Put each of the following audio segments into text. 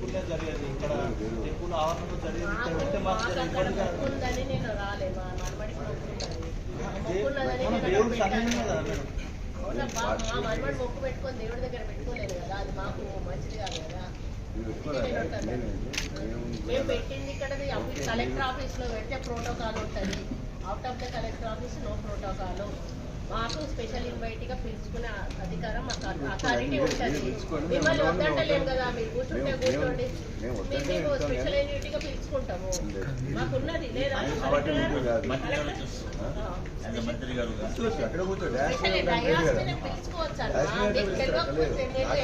Temple జరిగేది. ఇక్కడ temple ఆవరణలో జరిగేది. ఇక్కడ పెడితే మాకు ఇబ్బందిగా మన దేవుడు. సన్నిధి కదా మేడం. మనమడి మొక్కు పెట్టుకొని దేవుడి దగ్గర పెట్టుకోలేదు కదా. అది మాకు మంచిది కాదు కదా. మేము పెట్టింది ఇక్కడ కలెక్టర్ ఆఫీస్లో పెడితే ప్రోటోకాల్ ఉంటుంది. Out of the collector office no protocol మాకు స్పెషల్ ఇన్వైట్గా పిలుచుకునే అధికారం మాకు అథారిటీ ఉంటుంది మిమ్మల్ని వద్దంటలేం కదా మీరు కూర్చుంటే కూర్చోండి. మేము స్పెషల్ ఇన్వైట్గా పిలుచుకుంటాము. మాకున్నది లేదా. మీద పిలుచుకోవచ్చు? మీకు తెలియకపోతే. నేను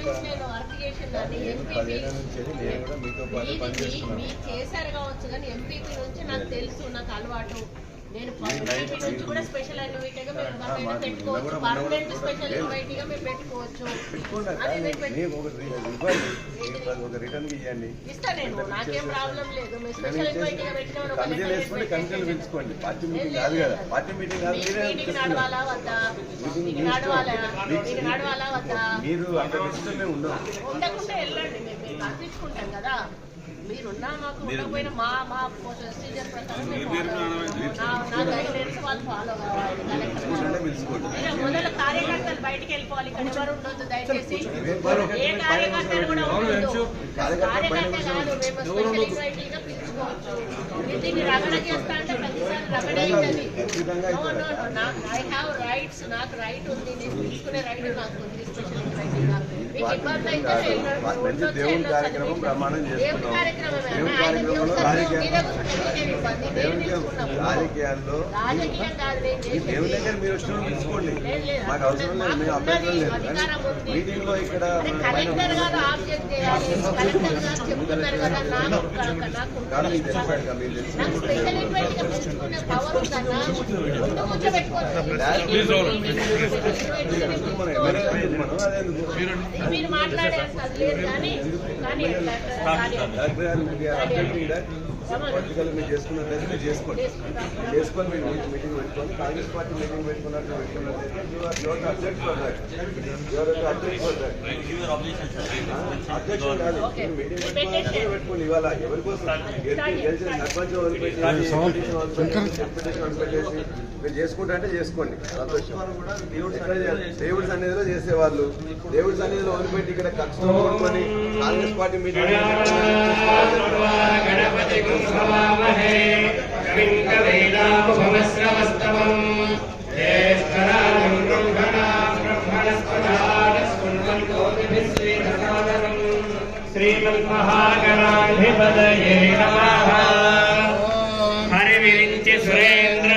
నుంచి నేను వర్క్ చేసిందని నేను ఎంపీపీ పదిహేను నుంచి వెళ్ళి నేను కూడా మీతో పాటు మీది మీ- పనిచేస్తున్నాను. మీరు చేశారు కావచ్చు కానీ ఎంపీపీ నుంచి నాకు. తెలుసు నాకు అలవాటు. నేను నుంచి కూడా స్పెషల్ పెట్టుకోవచ్చు. పర్మనెంట్ స్పెషల్ పెట్టుకోవచ్చు. ఒక రిటర్న్ ఇవ్వండి. ఇస్తా నేను. నాకేం ప్రాబ్లం లేదు. స్పెషల్ ఇన్వైట్గా ఇచ్చేసి పెట్టిన కమిటీలు వేసుకొని కమిటీలు పిలుచుకోండి పార్టీ మీటింగ్ కాదు కదా. పార్టీ మీటింగ్ కాదు. మీరే మీటింగ్ చెప్తున్నారు. నడవాలా వద్దా? మీటింగ్. నడవాలా? వద్దా? మీరు ఇష్టమే ఉండవు. ఉండకుంటే వెళ్ళండి. మేము మేము పంపించుకుంటాం కదా. మీరున్నా మాకు ఉండకపోయినా మా మా ప్రొసీజర్ ప్రకారం. నా- గైడ్లైన్స్ వాళ్ళు ఫాలో కావాలి మొదలు కార్యకర్తలు బయటికి వెళ్ళిపోవాలి. ఇక్కడ ఎవరు ఉండొద్దు దయచేసి. కార్యకర్తలు ఏ కార్యకర్తలు కూడా ఉండొద్దు. కార్యకర్త కాదు మేము స్పెషల్ పిలుచుకోవచ్చు. దీన్ని రగడ చేస్తా అంటే ప్రతిసారి రగడే అవుతుంది. ఖచ్చితంగా No, no, no. నాకు ఐ హ్యావ్ రైట్స్ నాకు రైట్ ఉంది. నేను తీసుకునే రైట్ నాకు ఉంది. స్పెషల్ ఇన్వైటీగా మీకు ఇబ్బంది అయితే వెళ్ళండి. మంచి ఉండొచ్చు, దేవుని వెళ్ళొచ్చు కార్యక్రమం ప్రమాణం చేసుకున్నాం దేవుని కార్యక్రమంలో. రాజకీయాల్లో దేవుని. దగ్గర మీరు వచ్చిన లేదు. మాకు అవసరం లేదు. మేము అభ్యంతరం లేదు కానీ. మీటింగ్లో ఇక్కడ కాదు మీకు కదా మీకు తెలుసు నాకు స్పెషల్ ఇన్వైట్గా పిలుచుకునే మీరు మాట్లాడారు పొలిటికల్ మీరు చేసుకున్నట్లయితే మీరు చేసుకోండి. చేసుకొని మీరు. మీటింగ్ పెట్టుకొని కాంగ్రెస్ పార్టీ మీటింగ్ పెట్టుకున్నట్టు పెట్టుకున్నట్లయితే అబ్జెక్ట్ కాదు మీటింగ్ పెట్టుకోండి ఇవాళ ఎవరి కోసం? గెలిచి గెలిచిన సర్పంచ్ మీరు చేసుకుంటా అంటే చేసుకోండి దేవుడు సన్నిధిలో చేసేవాళ్ళు. దేవుడి సన్నిధిలో వదిలిపెట్టి ఇక్కడ కొనుక్కొని కాంగ్రెస్ పార్టీ మీటింగ్ గణపతి గుంభవామహే కవిం కవీనాముభవస్రవస్తమం జ్యేష్ఠరాజం బ్రహ్మణా బ్రహ్మణస్పదాన శృణ్వంతోతిభిः శ్రీధరాధరం శ్రీమన్మహాగణాధిపతయే